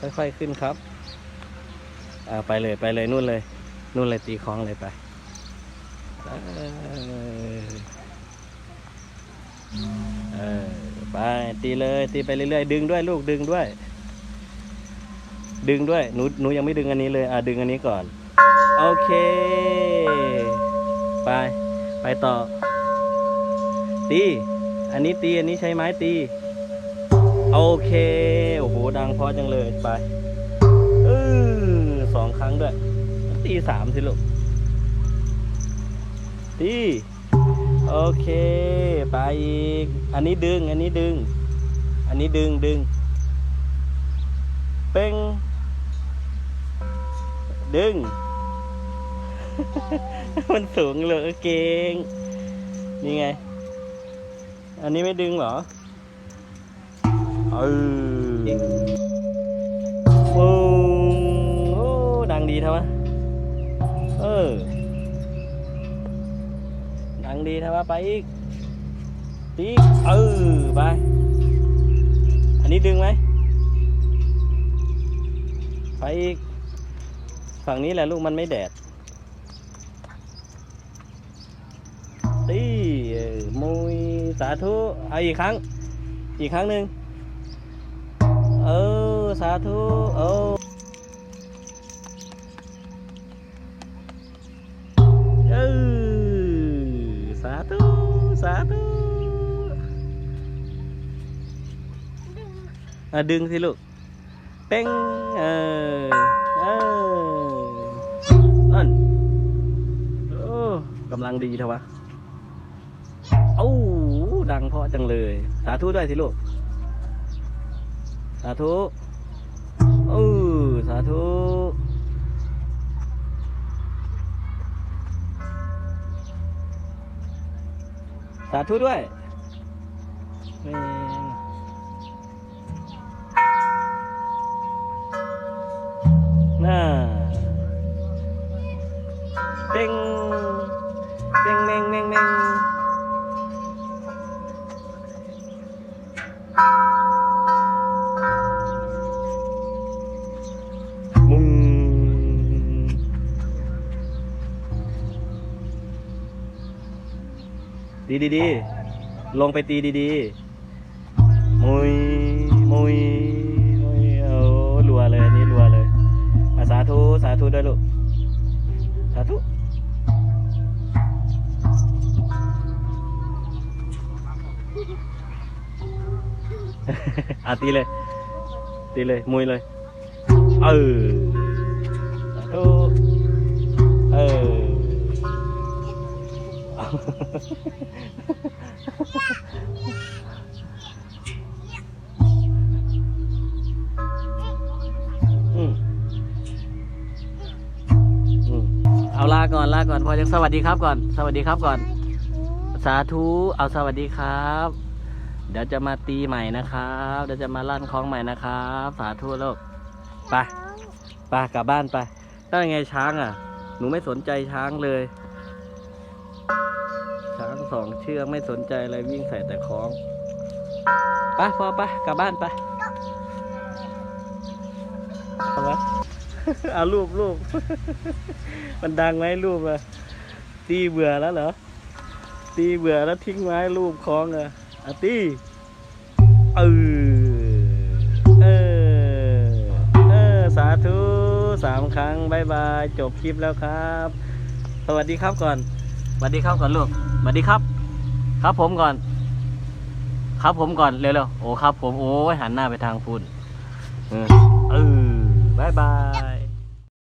ค่อยๆขึ้นครับอ่าไปเลยไปเลยนู่นเลย นู่นเลยตีคล้องเลยไปเออเออไปตีเลยตีไปเรื่อยๆดึงด้วยลูกดึงด้วย ดึงด้วยหนูหนูยังไม่ดึงอันนี้เลยอะดึงอันนี้ก่อน โอเค ไป ไปต่อ ตี อันนี้ตีอันนี้ใช้ไม้ตี โอเค โอ้โห ดังพราะจังเลยไปเออสองครั้งด้วย ตีสามสิลูก ตี โอเค ไปอีก อันนี้ดึง อันนี้ดึง อันนี้ดึงดึง เป้ง ดึง มันสูงเลยเก่งนี่ไง อันนี้ไม่ดึงเหรอ เออฟึ่งโอ้ดังดีทำไมเออ ดังดีทำไมไปอีกตีกเออไป อันนี้ดึงไหม ไปอีก ฝั่งนี้แหละลูกมันไม่แดดตีมุยสาธุ เอาอีกครั้ง อีกครั้งหนึ่ง เออ สาธุ เออเออสาธุ สาธุอะดึงสิลูก เป้ง เออ เออนั่นโอ้กำลังดีเถอะวะเอ้ดังเพราะจังเลย สาธุด้วยสิลูก สาธุเออสาธุสาธุด้วยแม่งน่าเป้งเป้งเม่งเม่งเม่ง ดีดีดีๆลงไปตีดีดีๆมุยมุยมุยโอ้รัวเลยอันนี่รัวเลยอะสาธุสาธุด้วยลูกสาธุอะตีเลย ตีเลยมุยเลยเออสาธุ เอาลาก่อนลาก่อนพอจะสวัสดีครับก่อน สวัสดีครับก่อน สาธุเอาสวัสดีครับ เดี๋ยวจะมาตีใหม่นะครับเดี๋ยวจะมาลั่นคล้องใหม่นะครับ สาธุโลกไปไปกลับบ้านไปได้ไงช้างอะ หนูไม่สนใจช้างเลย ช้างสองเชือกไม่สนใจอะไรวิ่งใส่แต่คล้องไปพอไปกลับบ้านปเอาวะเอารูปรูปมันดังไหมรูปอะตีเบื่อแล้วเหรอตีเบื่อแล้วทิ้งไว้รูปคล้องอะอะตีเออเออเออสาธุสามครั้งบายบายจบคลิปแล้วครับ สวัสดีครับก่อน สวัสดีครับก่อนลูกสวัสดีครับ ครับผมก่อน ครับผมก่อนเร็วๆโอ้ครับ ผมโอ้ยหันหน้าไปทางคุณเออเออบายบาย